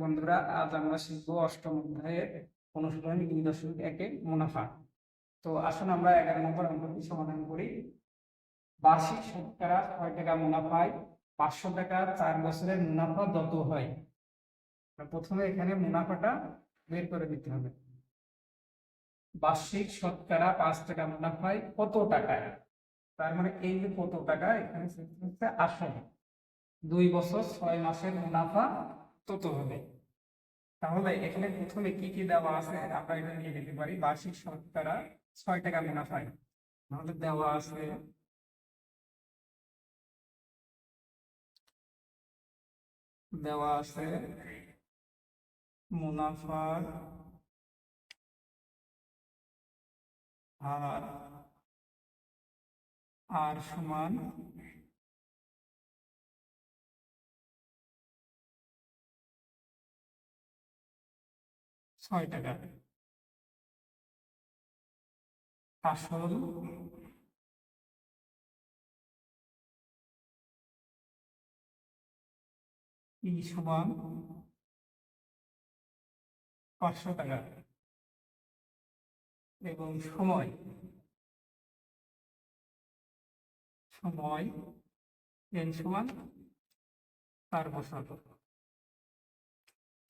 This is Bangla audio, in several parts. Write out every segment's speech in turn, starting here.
বন্ধুরা আমরা অষ্টম অধ্যায়ের মুনাফা। তো আসুন আমরা এগারো নম্বর করি। বার্ষিক শতকরা ছয় টাকা পাঁচশো টাকা, চার বছরের মুনাফা যত হয়। প্রথমে এখানে মুনাফাটা বের করে দিতে হবে। বার্ষিক শতকরা পাঁচ টাকা মুনাফায় কত টাকায়? তার মানে এই যে কত টাকা, এখানে আসলে। দুই বছর, ছয় মাসের মুনাফা তত হবে। তাহলে এখানে প্রথমে কি কি দেওয়া আছে? আমরা এটা নিয়ে নিতে পারি। বার্ষিক শতকরা ছয় টাকা মুনাফায় তাহলে দেওয়া আছে দেওয়া আছে মুনাফার হার আর সমান ছয় টাকা। আসল ই সমান পাঁচশো টাকা এবং সময় সময় এন সমান চার বছর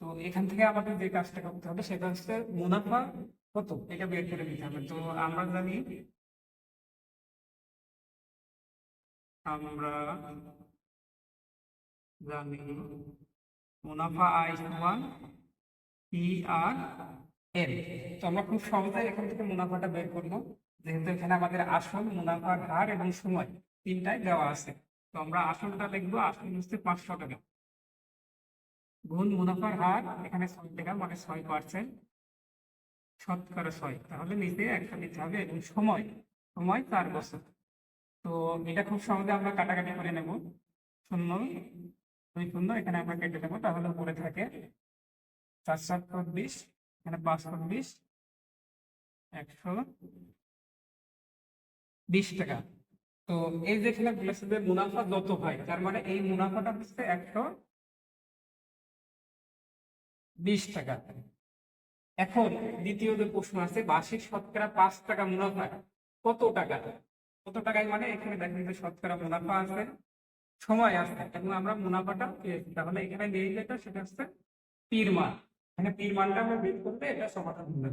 তো এখান থেকে আমাদের যে কাজটা করতে হবে সেটা হচ্ছে মুনাফা কত? এটা বের করে দিতে হবে। তো আমরা জানি আমরা জানি মুনাফা আয় সমান পি আর এন তো আমরা খুব সহজে এখান থেকে মুনাফাটা বের করব। যেহেতু এখানে আমাদের আসল মুনাফার হার এবং সময় তিনটাই দেওয়া আছে। তো আমরা আসলটা লিখব আসল হচ্ছে পাঁচশো টাকা। গুণ মুনাফার হার এখানে ছয় টাকা মানে ছয় পার্সেন্ট শতকরা ছয়। তাহলে নিচে একটা দিতে হবে এবং সময় সময় চার বছর। তো এটা খুব সহজে আমরা কাটাকাটি করে নেব। শূন্য, দুই শূন্য এখানে আমরা কেটে নেব। তাহলে উপরে থাকে চার সাত বিশ এখানে পাঁচ বিশ একশো বিশ টাকা। তো এই যে মুনাফা যত হয়, তার মানে এই মুনাফাটা হচ্ছে একশো বিশ টাকা এখন দ্বিতীয় যে প্রশ্ন আছে, বার্ষিক শতকরা পাঁচ টাকা মুনাফা কত টাকা? কত টাকায় মানে এখানে দেখেন যে শতকরা মুনাফা আছে, সময় আছে এবং আমরা মুনাফাটা পেয়েছি। তাহলে এখানে নিয়ে যেটা, সেটা হচ্ছে পীর মান। এখানে পীর মানটা আমরা বের করতে এটা সমাধান হবে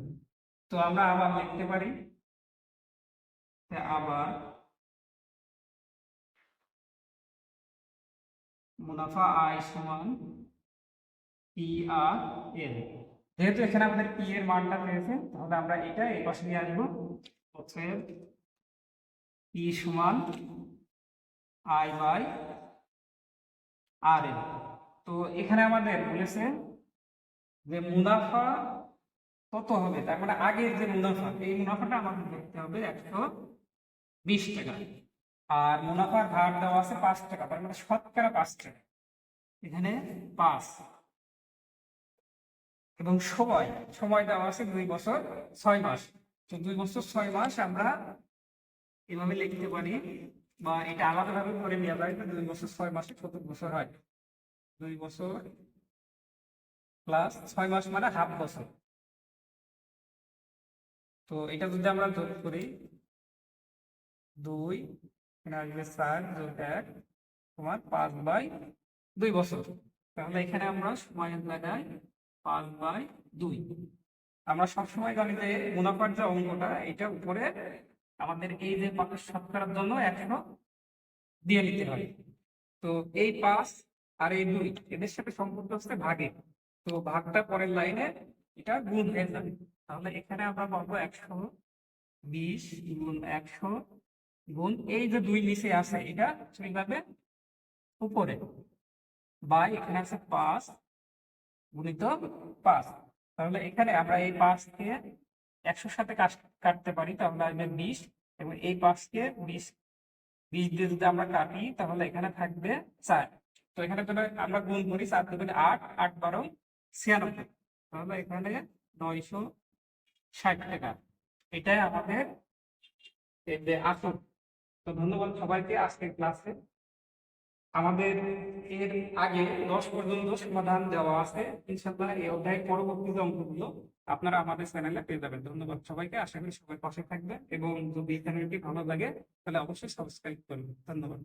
তো আমরা আবার লিখতে পারি আবার মুনাফা আয় সমান পি যেহেতু এখানে আমাদের পি এর মানটা পেয়েছে তাহলে আমরা এটা এই পাশে নিয়ে আসব। হচ্ছে পি সমান আই বাই আর তো এখানে আমাদের বলেছে যে মুনাফা কত হবে? তার মানে আগের যে মুনাফা, এই মুনাফাটা আমাদের দেখতে হবে একশো বিশ টাকা। আর মুনাফার হার দেওয়া আছে পাঁচ টাকা, তার মানে শতকরা পাঁচ টাকা। এখানে পাঁচ। এবং সময় সময় দেওয়া আছে দুই বছর, ছয় মাস। তো দুই বছর, ছয় মাস আমরা এভাবে লিখতে পারি বা এটা আলাদাভাবে করে নেওয়া যায় দুই বছর, ছয় মাসে কত বছর হয়। দুই বছর প্লাস ছয় মাস মানে হাফ বছর। তো এটা যদি আমরা যোগ করি, দুই আসবে চার যোগ এক তোমার পাঁচ বাই দুই বছর। তাহলে এখানে আমরা সময় লাগাই পাঁচ বাই দুই। আমরা সবসময় জানি যে মুনাফার যে অঙ্কটা এটা উপরে আমাদের এই যে শতকরার জন্য একশো দিয়ে নিতে হয়। তো এই পাঁচ আর এই দুই এদের সাথে সম্পর্ক হচ্ছে ভাগে। তো ভাগটা পরের লাইনে এটা গুণ হয়ে যাবে। তাহলে এখানে আমরা পাবো একশো বিশ গুণ একশো গুণ এই যে দুই নিচে আছে, এটা যাবে উপরে। বাই এখানে আছে পাঁচ গুণিত পাঁচ। তাহলে এখানে আমরা এই পাঁচকে একশোর সাথে কাট- কাটতে পারি তাহলে আসবে বিশ এবং এই পাঁচকে বিশ বিশ দিয়ে যদি আমরা কাটি, তাহলে এখানে থাকবে চার। তো এখানে যদি আমরা গুণ করি, চার দুগুণে আট আট বারো ছিয়ানব্বই। তাহলে এখানে নয়শো ষাট টাকা। এটাই আমাদের আসল। তো ধন্যবাদ সবাইকে আজকের ক্লাসে। আমাদের এর আগে দশ পর্যন্ত সমাধান দেওয়া আছে। ইনশাল্লাহ এই অধ্যায় পরবর্তী অঙ্কগুলো আপনারা আমাদের চ্যানেলে পেয়ে যাবেন। ধন্যবাদ সবাইকে। আশা করি সবাই পাশে থাকবে এবং যদি চ্যানেলটি ভালো লাগে, তাহলে অবশ্যই সাবস্ক্রাইব করবেন। ধন্যবাদ।